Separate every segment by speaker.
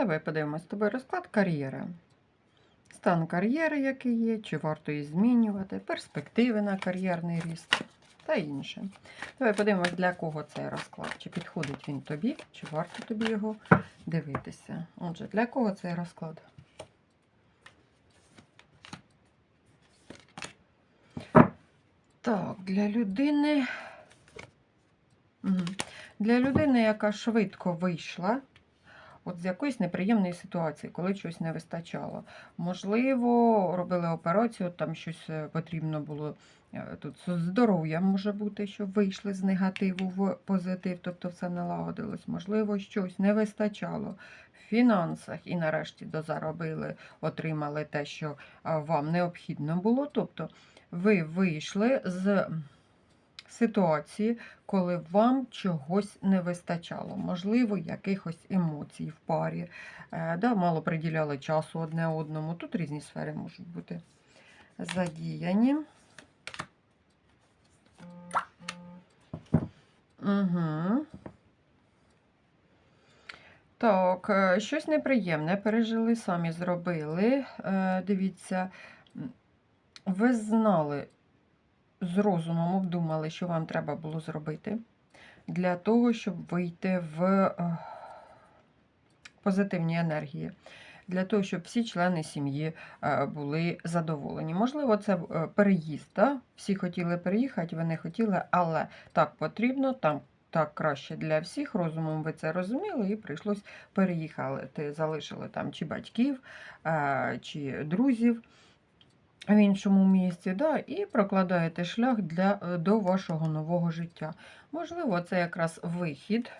Speaker 1: Давай подивимось з тобою розклад кар'єри. Стан кар'єри, який є, чи варто її змінювати, перспективи на кар'єрний ріст та інше. Давай подивимось, для кого цей розклад. Чи підходить він тобі, чи варто тобі його дивитися. Отже, для кого цей розклад? Так, для людини. Для людини, яка швидко вийшла от з якоїсь неприємної ситуації, коли чогось не вистачало. Можливо, робили операцію, там щось е, потрібно було. е, Тут з здоров'ям може бути, щоб вийшли з негативу в позитив, тобто все налагодилось. Можливо, щось не вистачало в фінансах і нарешті дозаробили, отримали те, що вам необхідно було. Тобто ви вийшли з ситуації, коли вам чогось не вистачало, можливо, якихось емоцій в парі, е, да, мало приділяли часу одне одному. Тут різні сфери можуть бути задіяні. Угу. Так, е, щось неприємне пережили, самі зробили. Е, Дивіться, ви знали, з розумом обдумали, що вам треба було зробити для того, щоб вийти в е, позитивні енергії, для того, щоб всі члени сім'ї е, були задоволені. Можливо, це е, переїзд. Да? Всі хотіли переїхати, ви не хотіли, але так потрібно, там так краще для всіх. Розумом ви це розуміли, і прийшлось переїхати. Залишили там чи батьків, чи друзів в іншому місці, да, і прокладаєте шлях для, е, до вашого нового життя. Можливо, це якраз вихід,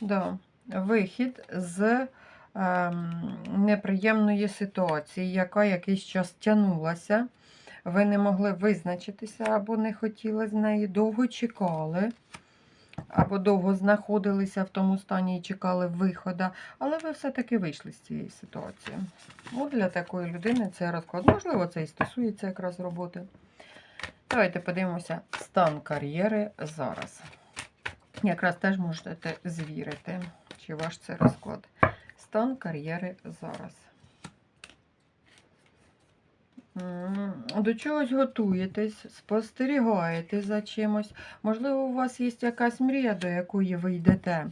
Speaker 1: да, вихід з ем, неприємної ситуації, яка якийсь час тягнулася. Ви не могли визначитися або не хотіли з неї, довго чекали, або довго знаходилися в тому стані і чекали виходу, але ви все-таки вийшли з цієї ситуації. От для такої людини це розклад. Можливо, це і стосується якраз роботи. Давайте подивимося стан кар'єри зараз. Якраз теж можете звірити, чи ваш це розклад. Стан кар'єри зараз. До чогось готуєтесь, спостерігаєте за чимось. Можливо, у вас є якась мрія, до якої ви йдете.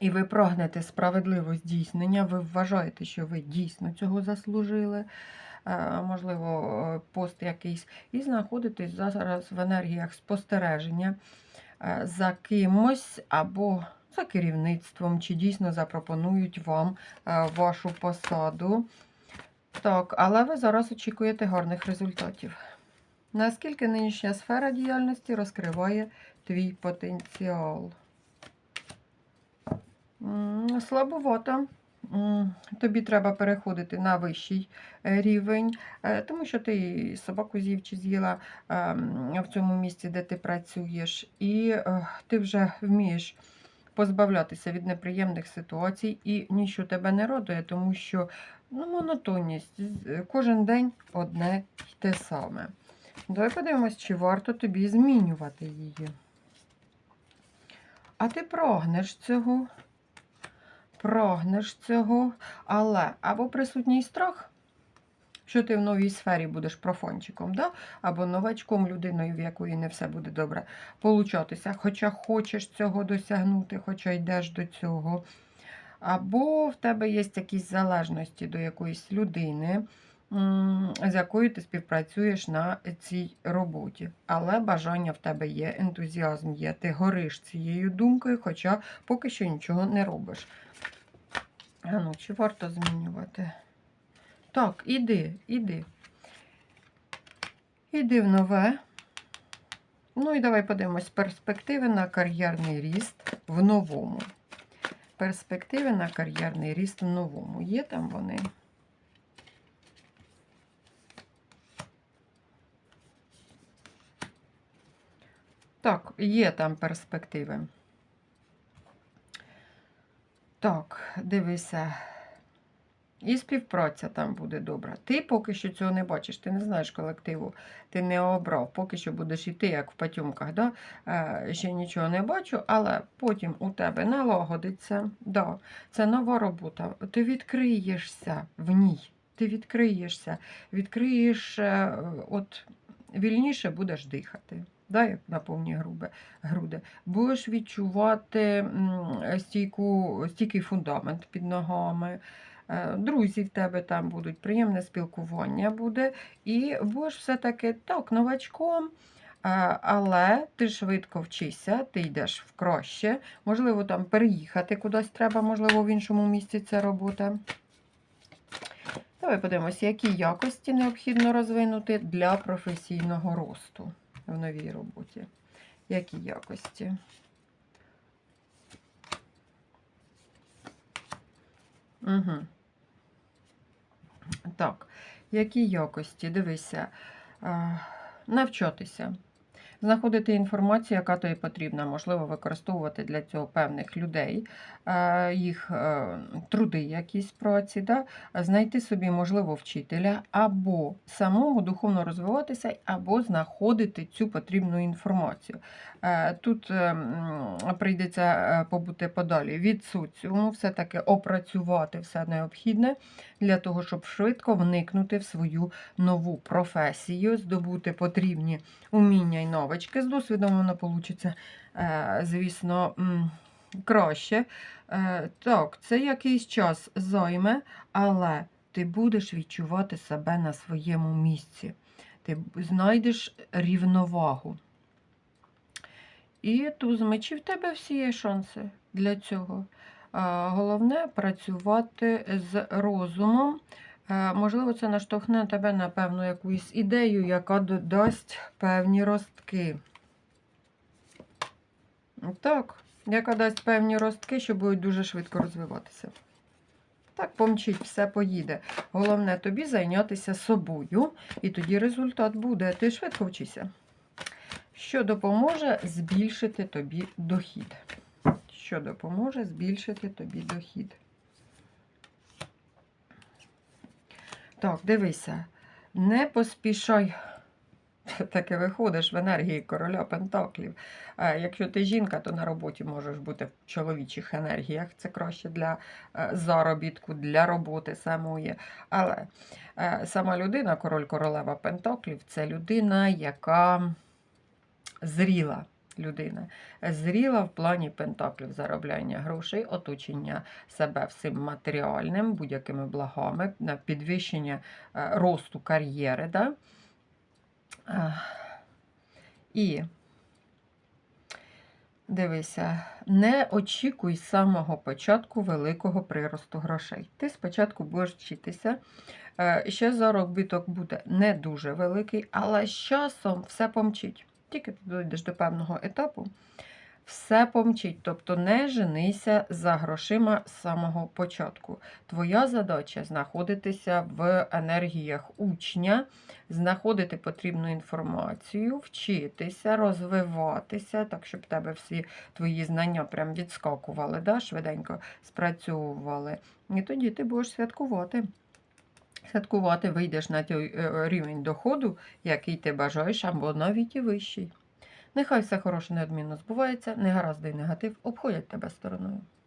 Speaker 1: І ви прагнете справедливого здійснення, ви вважаєте, що ви дійсно цього заслужили. Е, Можливо, е, пост якийсь, і знаходитесь зараз в енергіях спостереження е, за кимось або за керівництвом, чи дійсно запропонують вам вашу посаду. Так, але ви зараз очікуєте гарних результатів. Наскільки нинішня сфера діяльності розкриває твій потенціал? Слабовато. Тобі треба переходити на вищий е, рівень, е, тому що ти собаку з'їв чи з'їла ем, в цьому місці, де ти працюєш, і е, ти вже вмієш позбавлятися від неприємних ситуацій, і нічого тебе не радує, тому що ну, монотонність. Кожен день одне й те саме. Давай подивимось, чи варто тобі змінювати її. А ти прагнеш цього, прагнеш цього, але або присутній страх, що ти в новій сфері будеш профончиком, да? або новачком людиною, в якої не все буде добре получатися, хоча хочеш цього досягнути, хоча йдеш до цього. Або в тебе є якісь залежності до якоїсь людини, з якою ти співпрацюєш на цій роботі. Але бажання в тебе є, ентузіазм є, ти гориш цією думкою, хоча поки що нічого не робиш. А ну, чи варто змінювати? Так, іди, іди. Іди в нове. Ну і давай подивимось перспективи на кар'єрний ріст в новому. Перспективи на кар'єрний ріст в новому. Є там вони? Так, є там перспективи. Так, дивися. І співпраця там буде добра. Ти поки що цього не бачиш, ти не знаєш колективу, ти не обрав, поки що будеш йти, як в патюмках. Да? Е, ще нічого не бачу, але потім у тебе налагодиться. Да, це нова робота. Ти відкриєшся в ній. Ти відкриєшся, відкриєш, е, от вільніше будеш дихати. Да, як на повні груди. Будеш відчувати стійку, стійкий фундамент під ногами. Е, Друзі в тебе там будуть, приємне спілкування буде. І будеш все-таки так, новачком. е, Але ти швидко вчишся, ти йдеш в краще. Можливо, там переїхати кудись треба, можливо, в іншому місці ця робота. Давай подивимося, які якості необхідно розвинути для професійного росту в новій роботі. Які якості? Угу. Так, які якості? Дивися, е, навчатися, знаходити інформацію, яка тобі потрібна, можливо, використовувати для цього певних людей, е, їх е, труди якісь праці, да? знайти собі, можливо, вчителя, або самому духовно розвиватися, або знаходити цю потрібну інформацію. Е, Тут прийдеться побути подалі від соціуму, все-таки опрацювати все необхідне для того, щоб швидко вникнути в свою нову професію, здобути потрібні уміння і навички. З досвідом воно вийде, звісно, краще. Е, Так, це якийсь час займе, але ти будеш відчувати себе на своєму місці. Ти знайдеш рівновагу. І туз мечів в тебе всі є шанси для цього. Головне працювати з розумом. Е, Можливо, це наштовхне тебе на певну якусь ідею, яка додасть певні ростки. Так, яка дасть певні ростки, що будуть дуже швидко розвиватися. Так, помчить, все поїде. Головне тобі зайнятися собою, і тоді результат буде. Ти швидко вчися. Що допоможе збільшити тобі дохід? Що допоможе збільшити тобі дохід? Так, дивися, не поспішай. Таке виходиш в енергії короля Пентаклів. Е, Якщо ти жінка, то на роботі можеш бути в чоловічих енергіях. Це краще для е, заробітку, для роботи самої. Але е, сама людина, король королева Пентаклів, це людина, яка зріла людина. Зріла в плані пентаклів заробляння грошей, оточення себе всім матеріальним, будь-якими благами, на підвищення е, росту кар'єри. Да? Е, І дивися, не очікуй з самого початку великого приросту грошей. Ти спочатку будеш вчитися. Ще заробіток буде не дуже великий, але з часом все помчить. Тільки ти дійдеш до певного етапу, все помчить. Тобто не женися за грошима з самого початку. Твоя задача знаходитися в енергіях учня, знаходити потрібну інформацію, вчитися, розвиватися, так, щоб в тебе всі твої знання прям відскакували, да, швиденько спрацьовували. І тоді ти будеш святкувати. Святкувати вийдеш на той е, рівень доходу, який ти бажаєш, або навіть і вищий. Нехай все хороше неодмінно збувається, негаразди і негатив обходять тебе стороною.